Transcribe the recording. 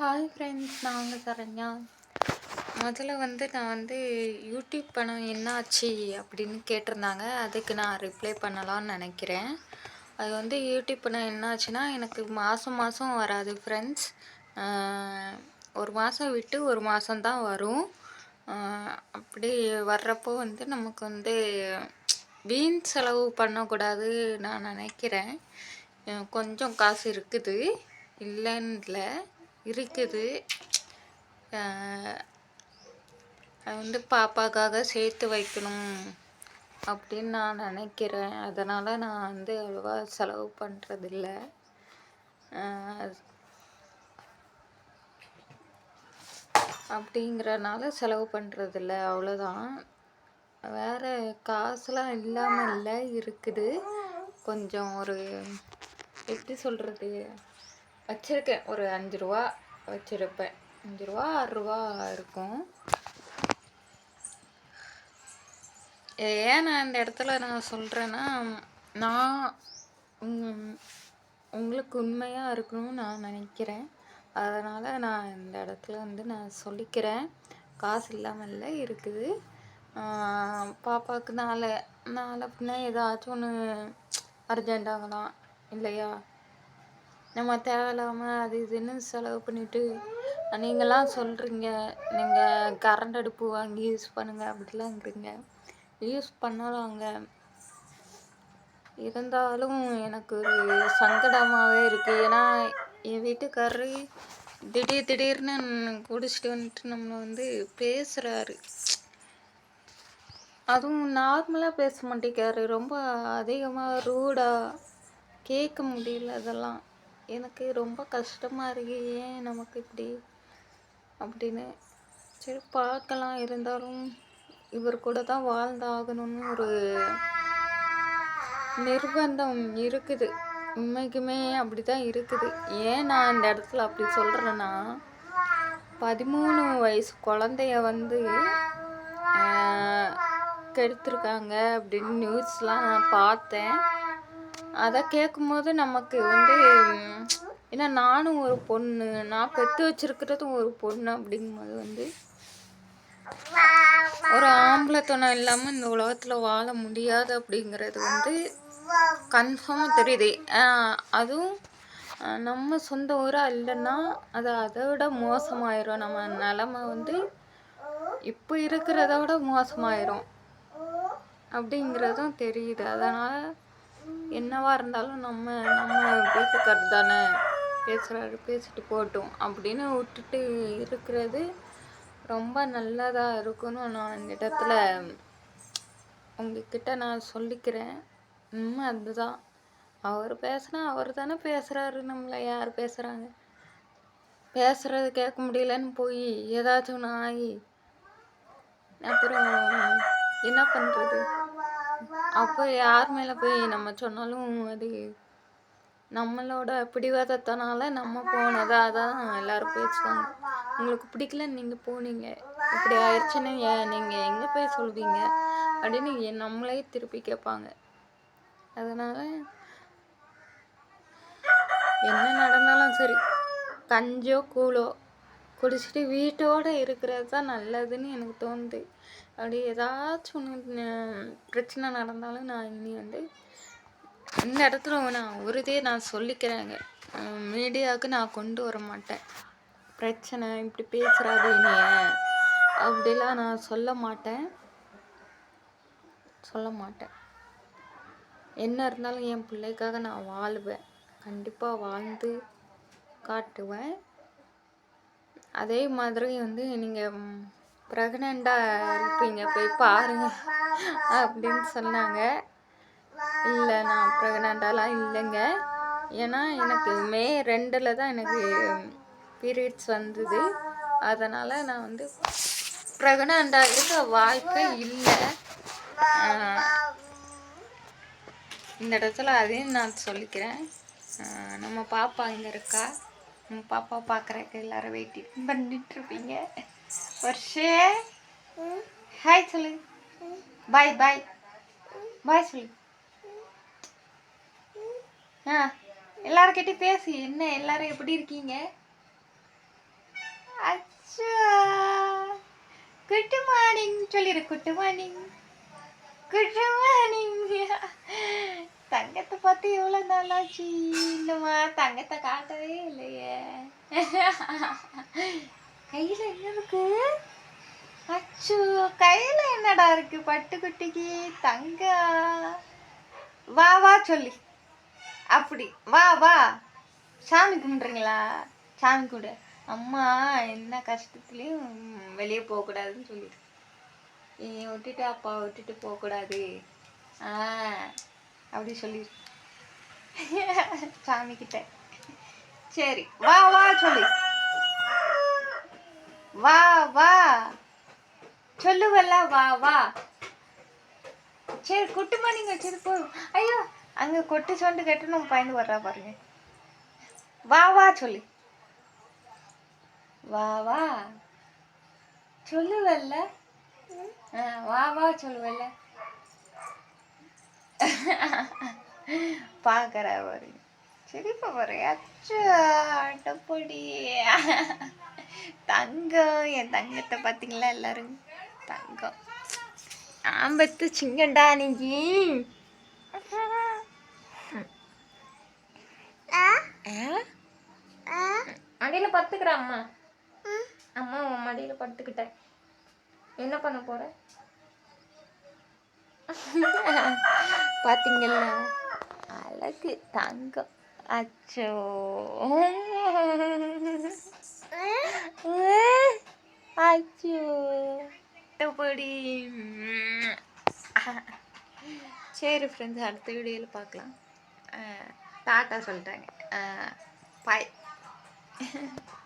Hi friends நான் வந்து சரண்யா. முதல்ல வந்து நான் வந்து யூடியூப் பணம் என்னாச்சு அப்படின்னு கேட்டிருந்தாங்க. அதுக்கு நான் ரிப்ளை பண்ணலாம்னு நினைக்கிறேன். அது வந்து யூடியூப் பணம் என்னாச்சுன்னா எனக்கு மாதம் மாதம் வராது ஃப்ரெண்ட்ஸ் ஒரு மாதம் விட்டு ஒரு மாதம்தான் வரும். அப்படி வர்றப்போ வந்து நமக்கு வந்து வீண் செலவு பண்ணக்கூடாது நான் நினைக்கிறேன். கொஞ்சம் காசு இருக்குது. இல்லைன்னு இல்லை. இருக்குது. அது வந்து பாப்பாக்காக சேர்த்து வைக்கணும் அப்படின்னு நான் நினைக்கிறேன். அதனால் நான் வந்து அவ்வளோவா செலவு பண்ணுறதில்ல அப்படிங்கிறனால செலவு பண்ணுறதில்ல அவ்வளோதான் வேறு காசுலாம் இல்லாமல் இல்லை இருக்குது. கொஞ்சம் ஒரு எப்படி சொல்கிறது வச்சுருக்கேன். ஒரு அஞ்சு ரூபா. வச்சுருப்பேன் அஞ்சு ரூபா ஆறு ரூபா இருக்கும். ஏன் நான் இந்த இடத்துல நான் சொல்கிறேன்னா நான் உங்களுக்கு உண்மையாக இருக்கணும்னு நான் நினைக்கிறேன். அதனால் நான் இந்த இடத்துல வந்து நான் சொல்லிக்கிறேன். காசு இல்லாமல் இல்லை இருக்குது பாப்பாவுக்கு நாளை நாளை அப்படின்னா ஏதாச்சும் ஒன்று அர்ஜெண்ட் ஆகலாம் இல்லையா? நம்ம தேவையில்லாமல் அது இதுன்னு செலவு பண்ணிட்டு நீங்களாம் சொல்கிறீங்க நீங்கள் கரண்ட் அடுப்பு வாங்கி யூஸ் பண்ணுங்கள் அப்படிலாங்கிறீங்க யூஸ் பண்ணலாங்க. இருந்தாலும் எனக்கு ஒரு சங்கடமாகவே இருக்குது ஏன்னா என் வீட்டுக்காரரு திடீர் திடீர்னு குடிச்சிட்டு வந்துட்டு நம்மளை வந்து பேசுகிறாரு அதுவும் நார்மலாக பேச மாட்டேங்கிறாரு. ரொம்ப அதிகமாக ரூடாக கேட்க முடியல அதெல்லாம். எனக்கு ரொம்ப கஷ்டமாக இருக்கு ஏன் நமக்கு இப்படி அப்படின்னு. சரி பார்க்கலாம். இருந்தாலும் இவர் கூட தான் வாழ்ந்தாகணும்னு ஒரு நிர்பந்தம் இருக்குது. உண்மைக்குமே அப்படி தான் இருக்குது. ஏன் நான் இந்த இடத்துல அப்படி சொல்கிறேன்னா பதிமூணு வயசு குழந்தைய வந்து கெடுத்துருக்காங்க அப்படின்னு நியூஸ்லாம் நான் பார்த்தேன். அதை கேட்கும்போது நமக்கு வந்து ஏன்னா நானும் ஒரு பொண்ணு நான் பெற்று வச்சிருக்கிறதும் ஒரு பொண்ணு அப்படிங்கும்போது வந்து ஒரு ஆம்பளத்தனம் இல்லாமல் இந்த உலகத்தில் வாழ முடியாது அப்படிங்கிறது வந்து கன்ஃபார்மாக தெரியுது. அதுவும் நம்ம சொந்த ஊராக இல்லைன்னா அது அதை விட மோசமாயிரும். நம்ம நிலமை வந்து இப்போ இருக்கிறத விட மோசமாயிரும். அப்படிங்கிறதும் தெரியுது. அதனால் என்னவா இருந்தாலும் நம்ம நம்ம வீட்டுக்காரர் தானே. பேசுகிறாரு பேசிட்டு போகட்டும் அப்படின்னு விட்டுட்டு இருக்கிறது ரொம்ப நல்லதாக இருக்குன்னு நான் இந்த இடத்துல. உங்ககிட்ட நான் சொல்லிக்கிறேன். உண்மை அதுதான். அவர் பேசுனா அவர் தானே பேசுகிறாரு நம்மளை யார் பேசுகிறாங்க பேசுகிறது கேட்க முடியலன்னு போய் ஏதாச்சும் ஒன்று ஆகி அப்புறம் என்ன பண்ணுறது அப்போ யார் மேலே போய் நம்ம சொன்னாலும் அது நம்மளோட பிடிவாதத்தனால நம்ம போனதா தான் எல்லாரும் பேசுவாங்க. உங்களுக்கு பிடிக்கல நீங்கள் போனீங்க. இப்படி ஆயிடுச்சுன்னு நீங்கள் எங்கே போய் சொல்வீங்க? அப்படின்னு நம்மளே திருப்பி கேட்பாங்க. அதனால் என்ன நடந்தாலும் சரி கஞ்சோ கூழோ குடிச்சிட்டு வீட்டோடு இருக்கிறது தான் நல்லதுன்னு எனக்கு தோணுது. அப்படி ஏதாச்சும் ஒன்று பிரச்சனை நடந்தாலும் நான் இனி வந்து இந்த இடத்துல நான் உறுதியை நான் சொல்லிக்கிறேங்க. மீடியாவுக்கு நான் கொண்டு வர மாட்டேன். பிரச்சனை இப்படி பேசுகிறாது இனிய அப்படிலாம் நான் சொல்ல மாட்டேன். சொல்ல மாட்டேன். என்ன இருந்தாலும் என் பிள்ளைக்காக நான் வாழ்வேன். கண்டிப்பாக வாழ்ந்து காட்டுவேன். அதே மாதிரி வந்து நீங்கள் ப்ரெக்னெண்ட்டாக இருப்பீங்க. போய் பாருங்க. அப்படின்னு சொன்னாங்க. இல்லை நான் ப்ரெக்னெண்ட்டாலாம் இல்லைங்க. ஏன்னா எனக்கு மே ரெண்டில் தான் எனக்கு பீரியட்ஸ் வந்தது. அதனால் நான் வந்து ப்ரெக்னெண்ட்டாக இருக்க வாய்ப்பே இல்லை. இந்த இடத்துல அதையும் நான் சொல்லிக்கிறேன். நம்ம பாப்பா இங்கே இருக்கா? பாப்பா பார்க்குறக்கு எல்லாரும் வெயிட்டிங் பண்ணிட்டுருப்பீங்க. வருஷே ஹாய் சொல்லு. பாய் பாய் பாய் சொல்லு. ஆ எல்லாருக்கிட்டையும் பேசு. என்ன எல்லாரும் எப்படி இருக்கீங்க? அச்சா. குட் மார்னிங் சொல்லிடு குட் மார்னிங் குட் மார்னிங் தங்கத்தை பார்த்து எவ்வளோ நாளாச்சு இன்னுமா தங்கத்தை காட்டவே இல்லையே. கையில் என்ன இருக்கு? அச்சோ கையில் என்னடா இருக்கு? பட்டுக்குட்டிக்கு தங்க. வா வா சொல்லி. அப்படி. வா வா. சாமி கும்பிட்றீங்களா? சாமி கும்பிடு. அம்மா என்ன கஷ்டத்துலேயும் வெளியே போகக்கூடாதுன்னு சொல்லிடு. நீ விட்டுட்டு அப்பா விட்டுட்டு போகக்கூடாது ஆ. அப்படி சொல்லிடு சாமி கிட்ட சரி வா வா சொல்லு. வா வா. சொல்லுவல்ல வா வா. சரி குட்டு மணிங்க சரி போதும். ஐயோ அங்கே கொட்டு சொண்டு கேட்டு நம்ம பயந்து வர்றா பாருங்க. வா வா சொல்லு. வா வா. சொல்லுவல்ல? வா வா சொல்லுவல்ல? பார்க்கற பாருங்க சிரிப்பா பாருங்க அச்சோ அட்டப்பொடி தங்கம். என் தங்கத்தை பார்த்தீங்களா எல்லாரும்? தங்கம். ஆம்பத்து சிங்கண்டா நீங்க மடியில் படுத்துக்கிற அம்மா. அம்மா உன் மடியில் படுத்துக்கிட்டேன். என்ன பண்ண போற? பார்த்தீங்கல்ல அழகு தங்கம். அச்சோ. அச்சோ. எப்படி சரி ஃப்ரெண்ட்ஸ் அடுத்த வீடியோவில் பார்க்கலாம் டாட்டா சொல்லிட்டாங்க. பாய்